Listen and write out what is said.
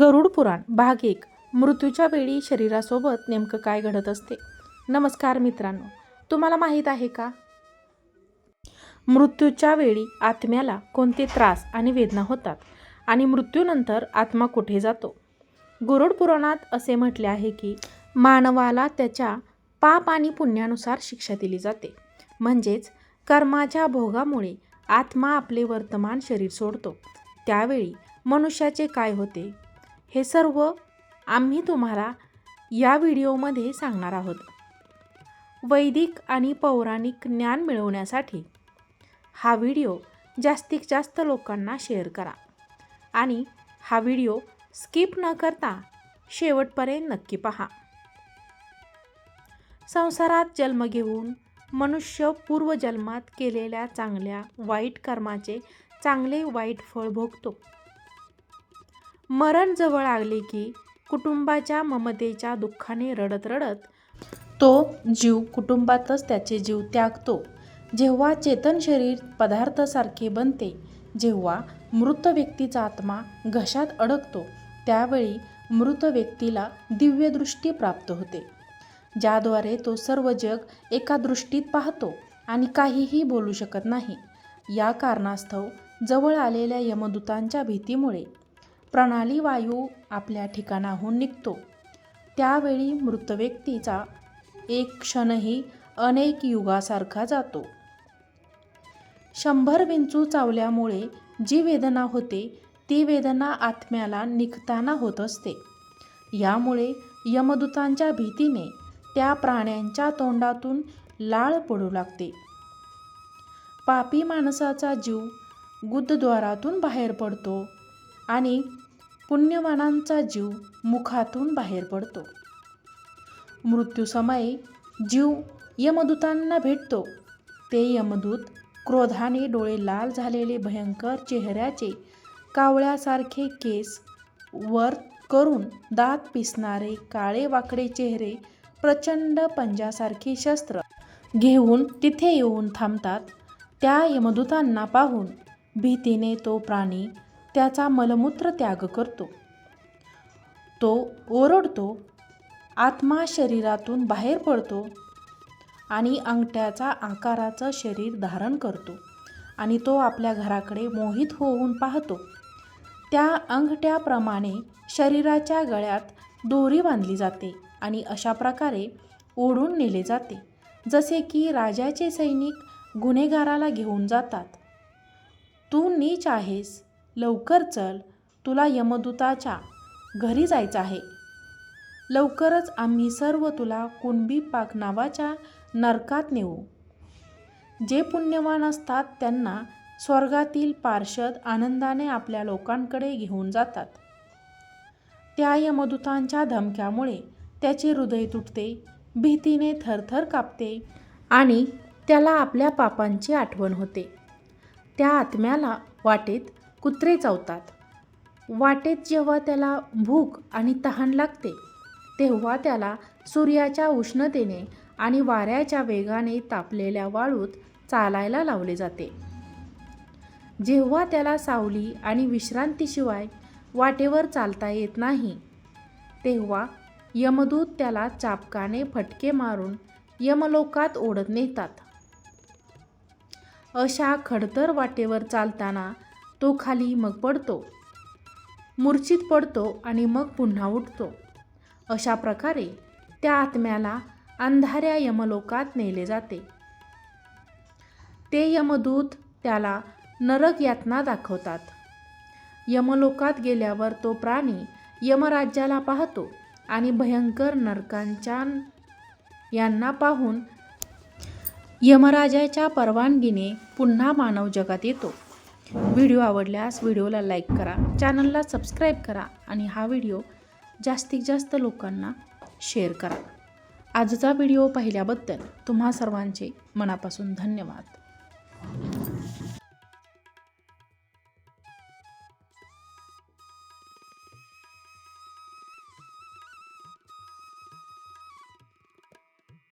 गरुड पुराण भाग एक मृत्यूच्या वेळी शरीरासोबत नेमकं काय घडत असते? नमस्कार मित्रांनो तुम्हाला माहीत आहे का? मृत्यूच्या वेळी आत्म्याला कोणते त्रास आणि वेदना होतात आणि मृत्यूनंतर आत्मा कुठे जातो? गरुड पुराणात असे म्हटले आहे की मानवाला त्याच्या पाप आणि पुण्यानुसार शिक्षा दिली जाते. म्हणजेच कर्माच्या भोगामुळे आत्मा आपले वर्तमान शरीर सोडतो. त्यावेळी मनुष्याचे काय होते? हे सर्व आम्ही तुम्हाला या व्हिडिओमध्ये सांगणार आहोत. वैदिक आणि पौराणिक ज्ञान मिळवण्यासाठी हा व्हिडिओ जास्तीत जास्त लोकांना शेअर करा आणि हा व्हिडिओ स्किप न करता शेवटपर्यंत नक्की पहा. संसारात जन्म घेऊन मनुष्य पूर्वजन्मात केलेल्या चांगल्या वाईट कर्माचे चांगले वाईट फळ भोगतो. मरण जवळ आले की कुटुंबाच्या ममतेच्या दुःखाने रडत रडत तो जीव कुटुंबातच त्याचे जीव त्यागतो. जेव्हा चेतन शरीर पदार्थासारखे बनते जेव्हा मृत व्यक्तीचा आत्मा घशात अडकतो त्यावेळी मृत व्यक्तीला दिव्यदृष्टी प्राप्त होते. ज्याद्वारे तो सर्व जग एका दृष्टीत पाहतो आणि काहीही बोलू शकत नाही. या कारणास्तव जवळ आलेल्या यमदूतांच्या भीतीमुळे प्रणाली वायू आपल्या ठिकाणाहून निघतो. त्यावेळी मृत व्यक्तीचा एक क्षणही अनेक युगासारखा जातो. शंभर विंचू चावल्यामुळे जी वेदना होते ती वेदना आत्म्याला निघताना होत असते. यामुळे यमदूतांच्या भीतीने त्या प्राण्यांच्या तोंडातून लाळ पडू लागते. पापी माणसाचा जीव गुदद्वारातून बाहेर पडतो. आणि पुण्यवानांचा जीव मुखातून बाहेर पडतो. मृत्यूसमयी जीव यमदूतांना भेटतो. ते यमदूत क्रोधाने डोळे लाल झालेले भयंकर चेहऱ्याचे कावळ्यासारखे केस वर करून दात पिसणारे काळे वाकडे चेहरे प्रचंड पंजासारखी शस्त्र घेऊन तिथे येऊन थांबतात. त्या यमदूतांना पाहून भीतीने तो प्राणी त्याचा मलमूत्र त्याग करतो. तो ओरडतो आत्मा शरीरातून बाहेर पडतो आणि अंगठ्याचा आकाराचं शरीर धारण करतो आणि तो आपल्या घराकडे मोहित होऊन पाहतो. त्या अंगठ्याप्रमाणे शरीराच्या गळ्यात दोरी बांधली जाते आणि अशा प्रकारे ओढून नेले जाते जसे की राजाचे सैनिक गुन्हेगाराला घेऊन जातात. तू नीच आहेस लवकर चल तुला यमदूताच्या घरी जायचं आहे. लवकरच आम्ही सर्व तुला कुणबी पाक नावाच्या नरकात नेऊ. जे पुण्यवान असतात त्यांना स्वर्गातील पार्षद आनंदाने आपल्या लोकांकडे घेऊन जातात. त्या यमदूतांच्या धमक्यामुळे त्याचे हृदय तुटते भीतीने थरथर कापते आणि त्याला आपल्या पापांची आठवण होते. त्या आत्म्याला वाटेत कुत्रे चावतात. वाटेत जेव्हा त्याला भूक आणि तहान लागते तेव्हा त्याला सूर्याच्या उष्णतेने आणि वाऱ्याच्या वेगाने तापलेल्या वाळूत चालायला लावले जाते. जेव्हा त्याला सावली आणि विश्रांतीशिवाय वाटेवर चालता येत नाही तेव्हा यमदूत त्याला चापकाने फटके मारून यमलोकात ओढत नेतात. अशा खडतर वाटेवर चालताना तो खाली मग पडतो. मूर्छित पडतो आणि मग पुन्हा उठतो. अशा प्रकारे त्या आत्म्याला अंधाऱ्या यमलोकात नेले जाते. ते यमदूत त्याला नरक यातना दाखवतात. यमलोकात गेल्यावर तो प्राणी यमराज्याला पाहतो आणि भयंकर नरकांच्या यांना पाहून यमराजाच्या परवानगीने पुन्हा मानव जगात येतो. व्हिडिओ आवडल्यास व्हिडिओला लाईक करा चॅनलला सबस्क्राईब करा आणि हा व्हिडिओ जास्तीत जास्त लोकांना शेअर करा. आजचा व्हिडिओ पाहिल्याबद्दल तुम्हा सर्वांचे मनापासून धन्यवाद.